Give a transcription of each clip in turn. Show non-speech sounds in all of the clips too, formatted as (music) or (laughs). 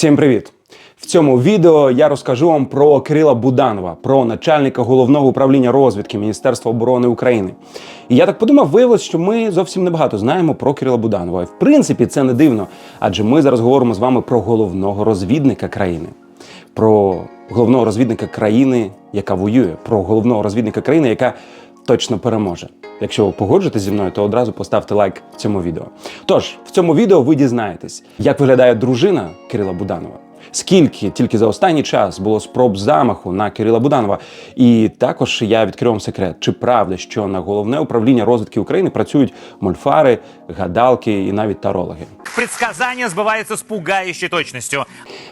Всім привіт! В цьому відео я розкажу вам про Кирила Буданова, про начальника головного управління розвідки Міністерства оборони України. І я так подумав, виявилось, що ми зовсім небагато знаємо про Кирила Буданова. І в принципі це не дивно, адже ми зараз говоримо з вами про головного розвідника країни, про головного розвідника країни, яка воює, про головного розвідника країни, яка точно переможе. Якщо ви погоджуєтесь зі мною, то одразу поставте лайк цьому відео. Тож, в цьому відео ви дізнаєтесь, як виглядає дружина Кирила Буданова. Скільки тільки за останній час було спроб замаху на Кирила Буданова, і також я відкрив вам секрет, чи правда, що на головне управління розвідки України працюють мольфари, гадалки і навіть тарологи. Предсказания сбываются с пугающей точностью.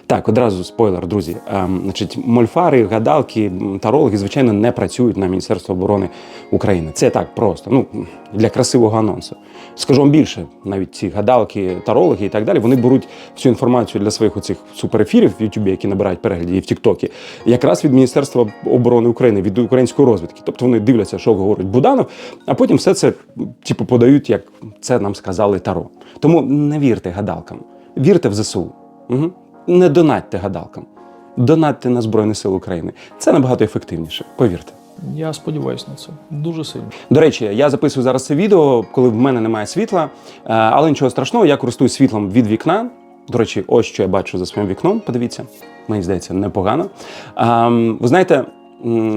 Так, одразу спойлер, друзі. Ем, значить, мольфари, гадалки, тарологи, звичайно, не працюють на Міністерство оборони України. Це так просто. Ну для красивого анонсу. Скажу вам більше, навіть ці гадалки, тарологи і так далі, вони беруть всю інформацію для своїх оцих суперефірів в Ютубі, які набирають переглядів і в Тіктокі, якраз від Міністерства оборони України, від української розвідки. Тобто вони дивляться, що говорить Буданов, а потім все це типу подають, як це нам сказали Таро. Тому не вірте гадалкам, вірте в ЗСУ. Угу. Не донатьте гадалкам, донатьте на Збройні Сили України. Це набагато ефективніше, повірте. Я сподіваюся на це дуже сильно. До речі, я записую зараз це відео, коли в мене немає світла, е, але нічого страшного, я користуюсь світлом від вікна. До речі, ось що я бачу за своїм вікном. Подивіться, мені здається, непогано. Ем, Ви знаєте,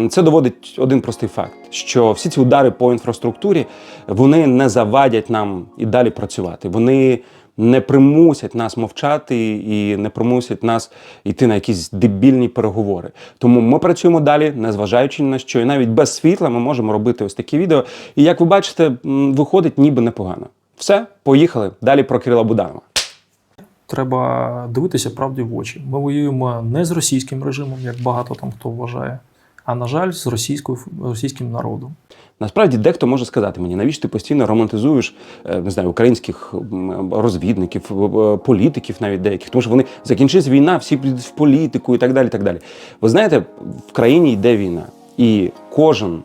це доводить один простий факт: що всі ці удари по інфраструктурі вони не завадять нам і далі працювати. Вони не примусять нас мовчати і не примусять нас йти на якісь дебільні переговори. Тому ми працюємо далі, незважаючи на що, і навіть без світла ми можемо робити ось такі відео. І як ви бачите, виходить ніби непогано. Все, поїхали. Далі про Кирила Буданова. Треба дивитися правді в очі. Ми воюємо не з російським режимом, як багато там хто вважає, а на жаль, з російською російським народом. Насправді дехто може сказати мені, навіщо ти постійно романтизуєш е, не знаю, українських розвідників, е, е, політиків, навіть деяких, тому що вони закінчились війна, всі підуть в політику і так далі. і так далі. Ви знаєте, в країні йде війна, і кожен,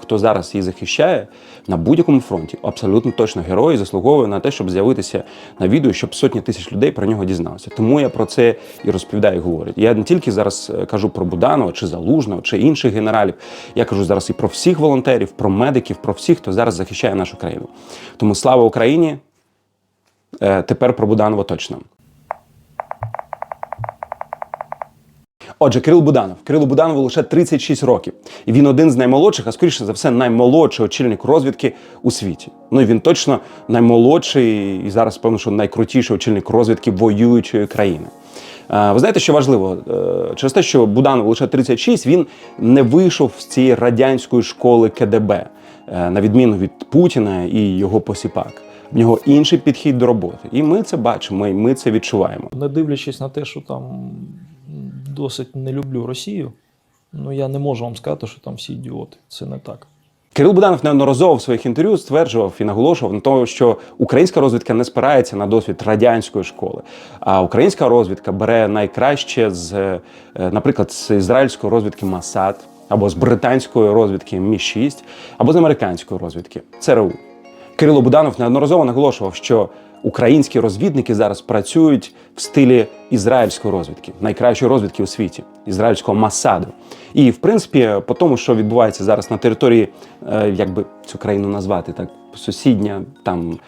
хто зараз її захищає на будь-якому фронті, абсолютно точно герой заслуговує на те, щоб з'явитися на відео, щоб сотні тисяч людей про нього дізналися. Тому я про це і розповідаю, і говорю. Я не тільки зараз е, кажу про Буданова чи Залужного, чи інших генералів. Я кажу зараз і про всіх волонтерів, про медиків, про всіх, хто зараз захищає нашу країну. Тому слава Україні! Е, Тепер про Буданова точно. Отже, Кирил Буданов. Кирилу Буданову лише 36 років. І він один з наймолодших, а скоріше за все, наймолодший очільник розвідки у світі. Ну і він точно наймолодший і зараз, певно, що найкрутіший очільник розвідки воюючої країни. Е, Ви знаєте, що важливо? Е, Через те, що Буданов лише 36, він не вийшов з цієї радянської школи КДБ, е, на відміну від Путіна і його посіпак. В нього інший підхід до роботи. І ми це бачимо, і ми це відчуваємо. Не дивлячись на те, що там досить не люблю Росію, ну я не можу вам сказати, що там всі ідіоти. Це не так. Кирил Буданов неодноразово в своїх інтерв'ю стверджував і наголошував на тому, що українська розвідка не спирається на досвід радянської школи, а українська розвідка бере найкраще з, е, наприклад, з ізраїльської розвідки Масад, або з британської розвідки Мі 6 або з американської розвідки ЦРУ. Кирило Буданов неодноразово наголошував, що українські розвідники зараз працюють в стилі ізраїльської розвідки, найкращої розвідки у світі, ізраїльського Масаду. І в принципі, по тому, що відбувається зараз на території, е, як би цю країну назвати, так сусідня, там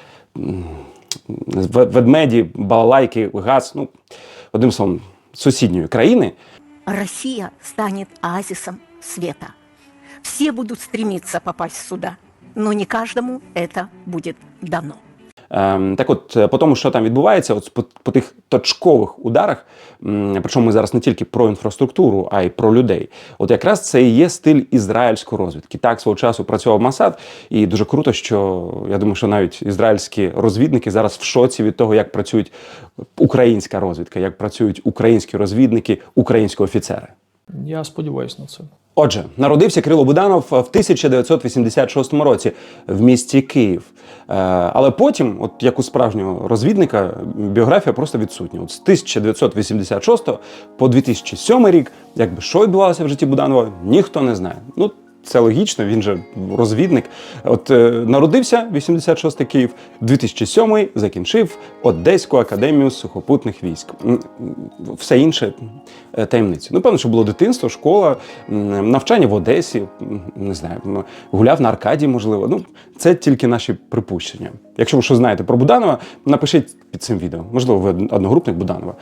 ведмеді, балалайки, газ, ну одним словом, сусідньої країни. Россия станет оазисом света. Все будут стремиться попасть сюда, но не каждому это будет дано. Ем, так от, е, по тому, що там відбувається, от по, по тих точкових ударах, причому ми зараз не тільки про інфраструктуру, а й про людей. От якраз це і є стиль ізраїльської розвідки. Так свого часу працював Масад, і дуже круто, що я думаю, що навіть ізраїльські розвідники зараз в шоці від того, як працюють українська розвідка, як працюють українські розвідники, українські офіцери. Я сподіваюся на це. Отже, народився Кирило Буданов в 1986 році в місті Київ. Е, Але потім, от як у справжнього розвідника, біографія просто відсутня. От з 1986 по 2007 рік, якби що відбувалося в житті Буданова, ніхто не знає. Ну, це логічно, він же розвідник. От е, народився 86-й Київ, 2007-й закінчив Одеську академію сухопутних військ. Все інше е, таємниці. Ну, певно, що було дитинство, школа, навчання в Одесі, не знаю, гуляв на Аркадії, можливо. Ну, це тільки наші припущення. Якщо ви що знаєте про Буданова, напишіть під цим відео. Можливо, ви одногрупник Буданова,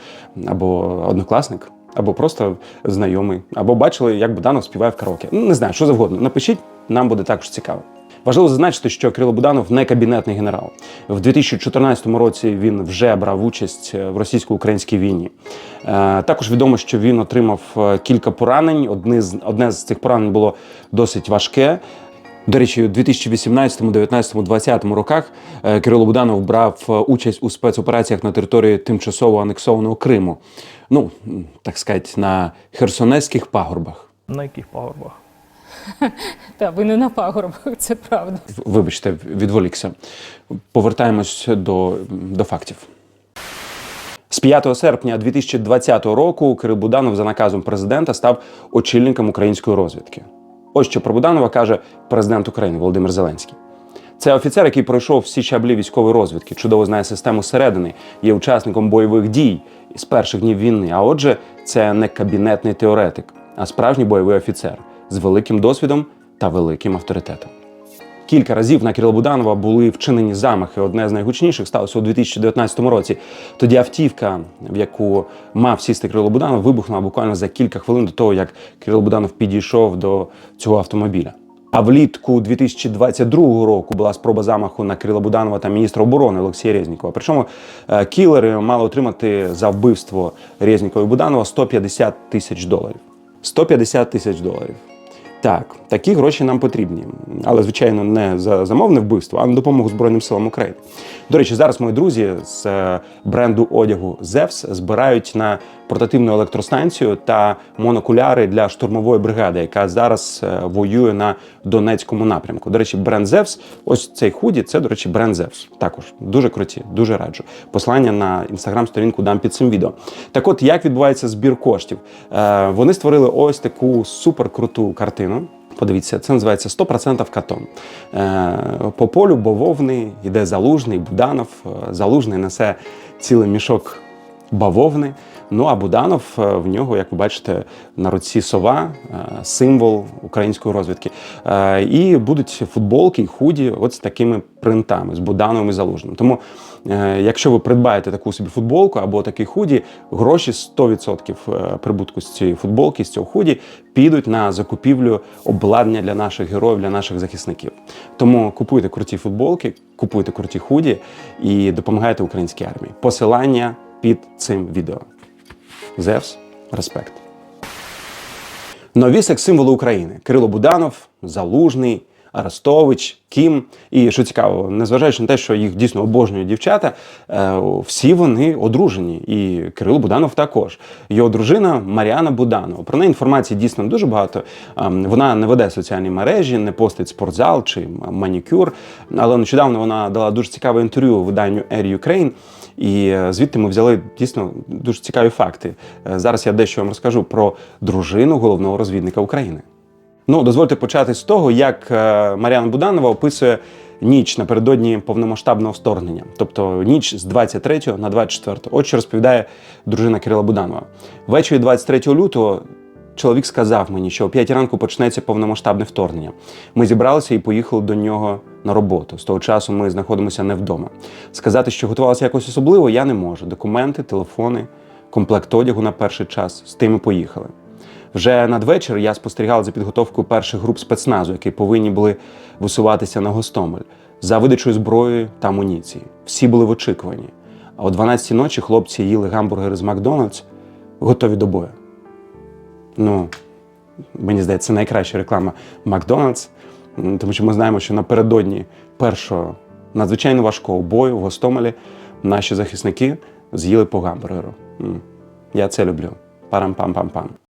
або однокласник, або просто знайомий, або бачили, як Буданов співає в караоке. Не знаю, що завгодно. Напишіть, нам буде також цікаво. Важливо зазначити, що Кирило Буданов не кабінетний генерал. В 2014 році він вже брав участь в російсько-українській війні. Е, Також відомо, що він отримав е, кілька поранень. Одне з одне з цих поранень було досить важке. До речі, у 2018, 19, 20 роках е, Кирило Буданов брав е, участь у спецопераціях на території тимчасово анексованого Криму. Ну, так сказати, на херсонезьких пагорбах. На яких пагорбах? (laughs) Та ви не на пагорбах, це правда. Вибачте, відволікся. Повертаємось до, до фактів. З 5 серпня 2020 року Кирил Буданов за наказом президента став очільником української розвідки. Ось що про Буданова каже президент України Володимир Зеленський. Це офіцер, який пройшов всі щаблі військової розвідки, чудово знає систему середини, є учасником бойових дій з перших днів війни. А отже, це не кабінетний теоретик, а справжній бойовий офіцер з великим досвідом та великим авторитетом. Кілька разів на Кирила Буданова були вчинені замахи. Одне з найгучніших сталося у 2019 році. Тоді автівка, в яку мав сісти Кирило Буданов, вибухнула буквально за кілька хвилин до того, як Кирило Буданов підійшов до цього автомобіля. А влітку 2022 року була спроба замаху на Кирила Буданова та міністра оборони Олексія Резнікова. Причому е, кілери мали отримати за вбивство Резнікова і Буданова 150 тисяч доларів. 150 тисяч доларів. Так, такі гроші нам потрібні, але звичайно не за замовне вбивство, а на допомогу Збройним силам України. До речі, зараз мої друзі з е, бренду одягу Зевс збирають на портативну електростанцію та монокуляри для штурмової бригади, яка зараз е, воює на Донецькому напрямку. До речі, бренд Зевс, ось цей худі, це, до речі, бренд Зевс. Також дуже круті, дуже раджу. Послання на інстаграм-сторінку дам під цим відео. Так от, як відбувається збір коштів? Е, Вони створили ось таку суперкруту картину. Подивіться, це називається 100% катон. Е, По полю бавовни йде залужний, Буданов. Е, Залужний несе цілий мішок бавовни. Ну а Буданов е, в нього, як ви бачите, на руці сова, символ української розвідки. І будуть футболки і худі от з такими принтами, з Будановим і Залужним. Тому, якщо ви придбаєте таку собі футболку або такий худі, гроші 100% е, прибутку з цієї футболки, з цього худі, підуть на закупівлю обладнання для наших героїв, для наших захисників. Тому купуйте круті футболки, купуйте круті худі і допомагайте українській армії. Посилання під цим відео. Зевс, респект. Нові секс-символи України: Кирило Буданов, Залужний, Арестович, Кім. І що цікаво, незважаючи на те, що їх дійсно обожнюють дівчата, е, всі вони одружені. І Кирило Буданов також. Його дружина Маріана Буданова. Про неї інформації дійсно дуже багато. Ем, Вона не веде соціальні мережі, не постить спортзал чи манікюр. Але нещодавно вона дала дуже цікаве інтерв'ю виданню Air Ukraine. І е, звідти ми взяли дійсно дуже цікаві факти. Е, Зараз я дещо вам розкажу про дружину головного розвідника України. Ну, дозвольте почати з того, як е, Мар'яна Буданова описує ніч напередодні повномасштабного вторгнення, тобто ніч з 23 на 24. От що розповідає дружина Кирила Буданова. Ввечері 23 лютого чоловік сказав мені, що о 5 ранку почнеться повномасштабне вторгнення. Ми зібралися і поїхали до нього на роботу. З того часу ми знаходимося не вдома. Сказати, що готувалися якось особливо, я не можу. Документи, телефони, комплект одягу на перший час з тими поїхали. Вже надвечір я спостерігав за підготовкою перших груп спецназу, які повинні були висуватися на Гостомель за видачою зброї та амуніції. Всі були в очікуванні. А о 12 ночі хлопці їли гамбургери з Макдональдс, готові до бою. Ну, мені здається, це найкраща реклама Макдональдс, тому що ми знаємо, що напередодні першого надзвичайно важкого бою в Гостомелі наші захисники з'їли по гамбургеру. Я це люблю. Парам-пам-пам-пам.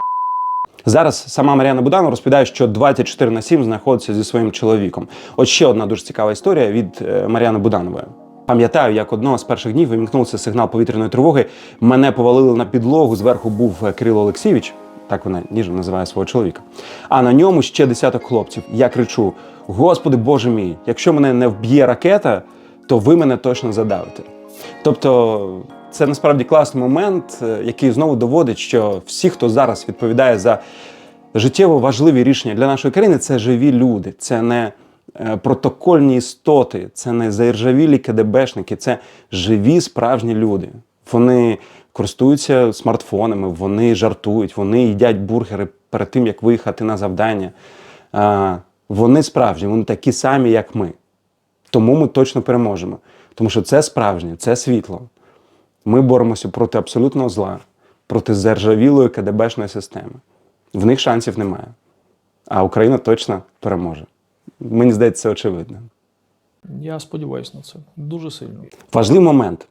Зараз сама Мар'яна Буданова розповідає, що 24 на 7 знаходиться зі своїм чоловіком. От ще одна дуже цікава історія від е, Мар'яни Буданової. Пам'ятаю, як одного з перших днів вимкнувся сигнал повітряної тривоги. Мене повалили на підлогу. Зверху був е, Кирило Олексійович, Так вона ніжно називає свого чоловіка. А на ньому ще десяток хлопців. Я кричу: Господи Боже мій, якщо мене не вб'є ракета, то ви мене точно задавите. Тобто, це насправді класний момент, е, який знову доводить, що всі, хто зараз відповідає за життєво важливі рішення для нашої країни, це живі люди, це не е, протокольні істоти, це не заіржавілі КДБшники, це живі справжні люди. Вони користуються смартфонами, вони жартують, вони їдять бургери перед тим, як виїхати на завдання. Вони справжні, вони такі самі, як ми. Тому ми точно переможемо. Тому що це справжнє, це світло. Ми боремося проти абсолютного зла, проти заржавілої КДБшної системи. В них шансів немає. А Україна точно переможе. Мені здається, це очевидно. Я сподіваюся на це дуже сильно. Важливий момент.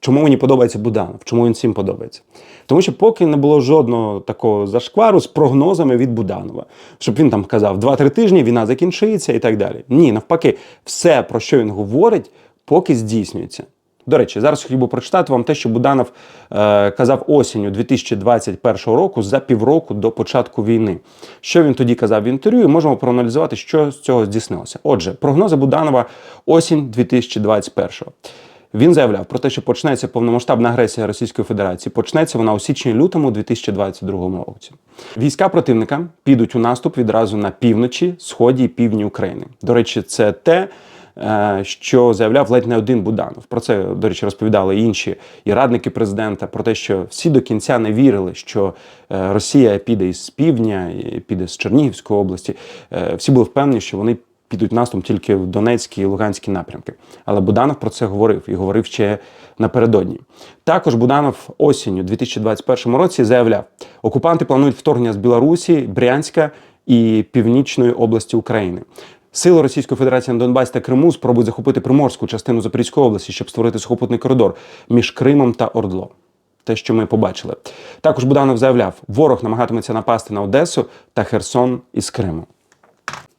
Чому мені подобається Буданов? Чому він всім подобається? Тому що поки не було жодного такого зашквару з прогнозами від Буданова, щоб він там казав 2-3 тижні, війна закінчиться і так далі. Ні, навпаки, все, про що він говорить, поки здійснюється. До речі, зараз хотів би прочитати вам те, що Буданов е, казав осінню 2021 року за півроку до початку війни. Що він тоді казав в інтерв'ю, і можемо проаналізувати, що з цього здійснилося. Отже, прогнози Буданова осінь 2021. Він заявляв про те, що почнеться повномасштабна агресія Російської Федерації. Почнеться вона у січні-лютому 2022 році. Війська противника підуть у наступ відразу на півночі, сході і півдні України. До речі, це те, що заявляв ледь не один Буданов. Про це, до речі, розповідали інші і радники президента про те, що всі до кінця не вірили, що е, Росія піде із півдня, піде з Чернігівської області. Е, Всі були впевнені, що вони підуть наступ тільки в Донецькій і Луганській напрямки. Але Буданов про це говорив і говорив ще напередодні. Також Буданов осінню 2021 році заявляв: окупанти планують вторгнення з Білорусі, Брянська і Північної області України. Сили Російської Федерації на Донбасі та Криму спробують захопити приморську частину Запорізької області, щоб створити сухопутний коридор між Кримом та Ордло. Те, що ми побачили. Також Буданов заявляв, ворог намагатиметься напасти на Одесу та Херсон із Криму.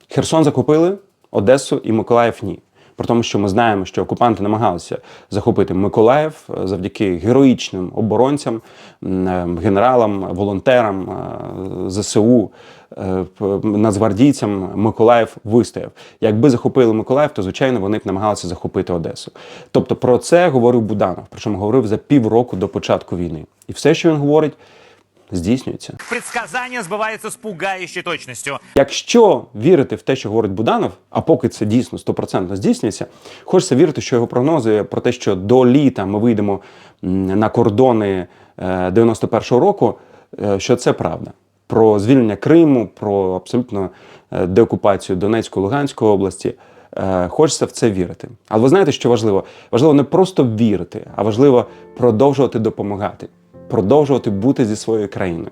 Херсон закупили, Одесу і Миколаїв ні. При тому, що ми знаємо, що окупанти намагалися захопити Миколаїв е, завдяки героїчним оборонцям, е, генералам, волонтерам е, ЗСУ, нацгвардійцям. Миколаїв вистояв. Якби захопили Миколаїв, то звичайно вони б намагалися захопити Одесу. Тобто про це говорив Буданов, причому говорив за півроку до початку війни. І все, що він говорить, здійснюється. Предсказания сбываются с пугающей точностью. Якщо вірити в те, що говорить Буданов, а поки це дійсно стопроцентно здійснюється, хочеться вірити, що його прогнози про те, що до літа ми вийдемо на кордони е, 91-го року, е, що це правда. Про звільнення Криму, про абсолютно е, деокупацію Донецької Луганської області. Е, Хочеться в це вірити. Але ви знаєте, що важливо? Важливо не просто вірити, а важливо продовжувати допомагати, продовжувати бути зі своєю країною.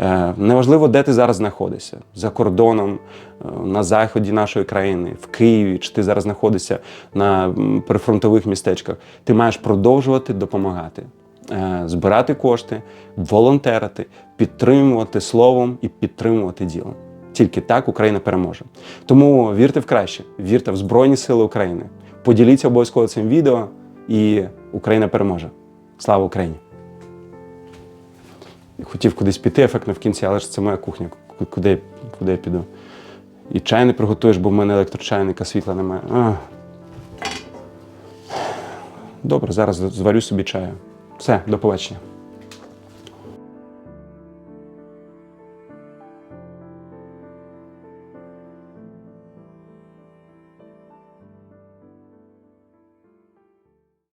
Е, Неважливо, де ти зараз знаходишся за кордоном, е, на заході нашої країни, в Києві, чи ти зараз знаходишся на прифронтових містечках. Ти маєш продовжувати допомагати, е, збирати кошти, волонтерити, підтримувати словом і підтримувати ділом. Тільки так Україна переможе. Тому вірте в краще, вірте в Збройні Сили України. Поділіться обов'язково цим відео, і Україна переможе. Слава Україні! Хотів кудись піти ефектно в кінці, але ж це моя кухня. Куди, куди я піду? І чай не приготуєш, бо в мене електрочайника світла немає. А. Добре, зараз зварю собі чаю. Все, до побачення.